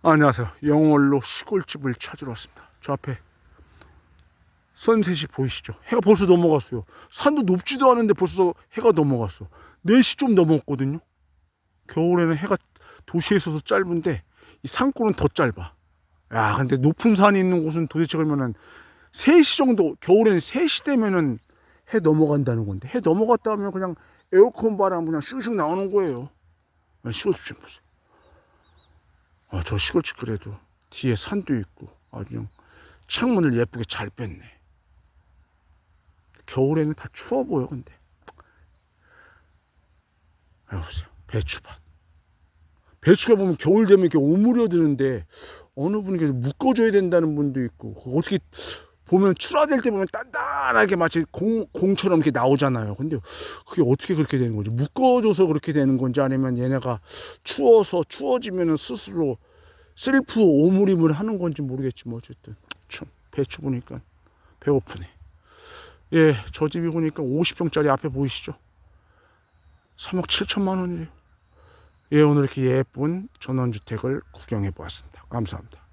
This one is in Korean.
안녕하세요. 영월로 시골집을 찾으러 왔습니다. 저 앞에 선셋이 보이시죠? 해가 벌써 넘어갔어요. 산도 높지도 않은데 벌써 해가 넘어갔어. 4시 좀 넘었거든요. 겨울에는 해가 도시에서도 짧은데 이 산골은 더 짧아. 야, 근데 높은 산이 있는 곳은 도대체 그러면은 3시 정도, 겨울에는 3시 되면은 해 넘어간다는 건데 해 넘어갔다 하면 그냥 에어컨 바람 그냥 슝슝 나오는 거예요. 시골집 좀 보세요. 아, 저 시골집 그래도 뒤에 산도 있고 아주 창문을 예쁘게 잘 뺐네. 겨울에는 다 추워 보여 근데. 아, 보세요. 배추밭. 배추가 보면 겨울 되면 이렇게 오므려드는데 어느 분이 계속 묶어줘야 된다는 분도 있고 어떻게 보면 출하될 때 보면 단단하게 마치 공, 공처럼 이렇게 나오잖아요. 근데 그게 어떻게 그렇게 되는 거지? 묶어줘서 그렇게 되는 건지 아니면 얘네가 추워서 추워지면은 스스로 셀프 오므림을 하는 건지 모르겠지만 어쨌든 참 배추 보니까 배고프네. 예, 저 집이 보니까 50평짜리 앞에 보이시죠? 3억 7천만 원이래요. 예, 오늘 이렇게 예쁜 전원주택을 구경해 보았습니다. 감사합니다.